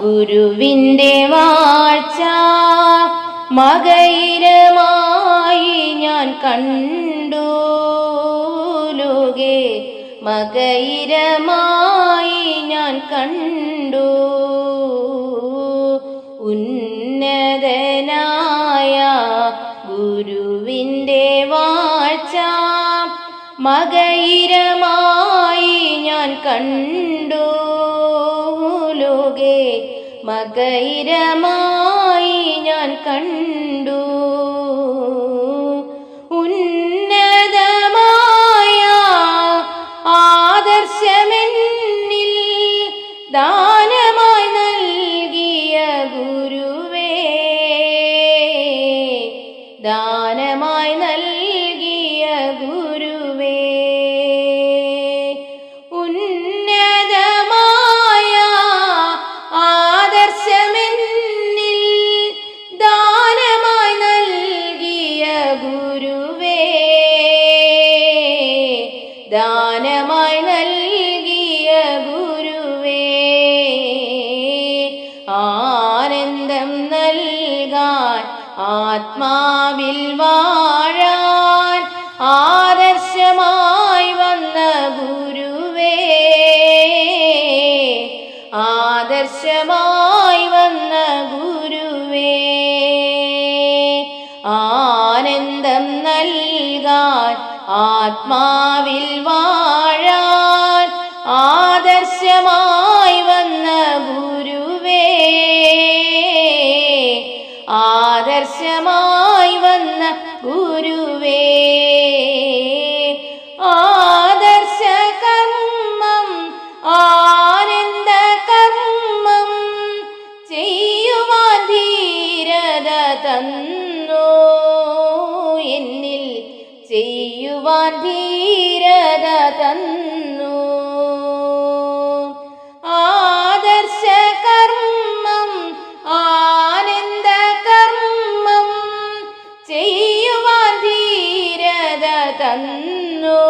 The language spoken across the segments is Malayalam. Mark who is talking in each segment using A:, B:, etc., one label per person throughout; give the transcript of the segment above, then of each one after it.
A: ഗുരുവിന്റെ വാഴ്ച. മകയിരമായി ഞാൻ കണ്ടു ലോകേ. മകയിരമായി ഞാൻ കണ്ടു ഉന്നതനായ ഗുരുവിന്റെ വാഴ്ച. മകയിരമായി ഞാൻ കണ്ടു മകയിരമായി ഞാൻ കണ്ടു. ദാനമായി നൽകിയ ഗുരുവേ ആനന്ദം നൽകാൻ ആത്മാവിൽ വാഴാൻ ആത്മാവിൽ വാഴാൻ ആദർശമായി വന്ന ഗുരുവേ. ആദർശമായി വന്ന ഗുരുവേ. ആദർശ കർമ്മം ആനന്ദ ചെയ്യുവാൻ ധീരത തന്നു ചെയ്യുവാൻ ധീരത തന്നു. ആദർശ കർമ്മം ആനന്ദ കർമ്മം ചെയ്യുവാൻ ധീരത തന്നു.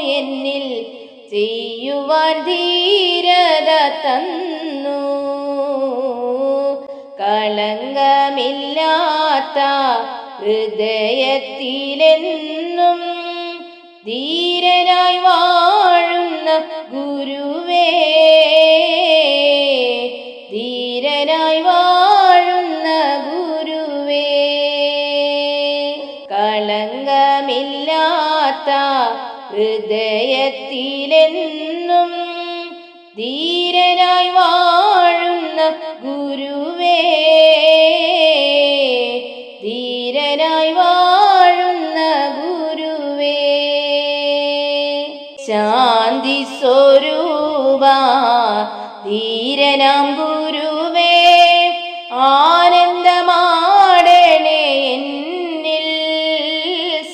A: എന്നിൽ ചെയ്യുവാൻ ധീരത തന്നു. കളങ്കമില്ലാത്ത ഹൃദയത്തിലെന്നും ധീരനായി വാഴുന്ന ഗുരുവേ ധീരനായി വാഴുന്ന ഗുരുവേ. കളങ്കമില്ലാത്ത ഹൃദയത്തിലെന്നും ധീരനായി ധീരനാം ഗുരുവേ ആനന്ദമാടണേ എന്നിൽ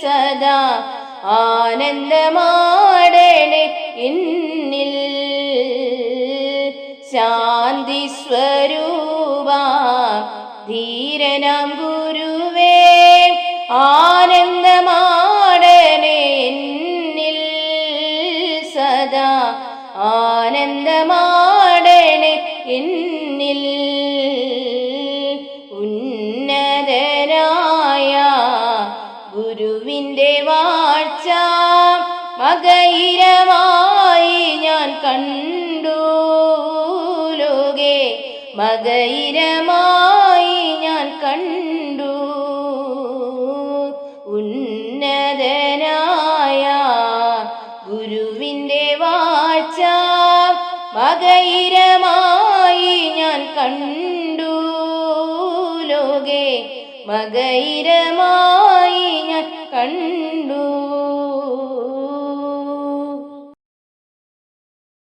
A: സദാ. ആനന്ദമാടണേ എന്നിൽ ശാന്തി സ്വരൂപ. ധീരനാം ഗുരുവേ ആനന്ദമാടണേ എന്നിൽ സദാ. ആനന്ദമാടണേ എന്നിൽ ഉന്നതനായ ഗുരുവിന്റെ വാഴ്ച മകയിരമായി ഞാൻ കണ്ടു. ലോകെ മകയിരമായി ഞാൻ കണ്ടു. ഉന്നതനായ ഗുരുവിന്റെ വാഴ്ച ഞാൻ കണ്ടു ലോകെ മകൈരമായി ഞാൻ കണ്ടു.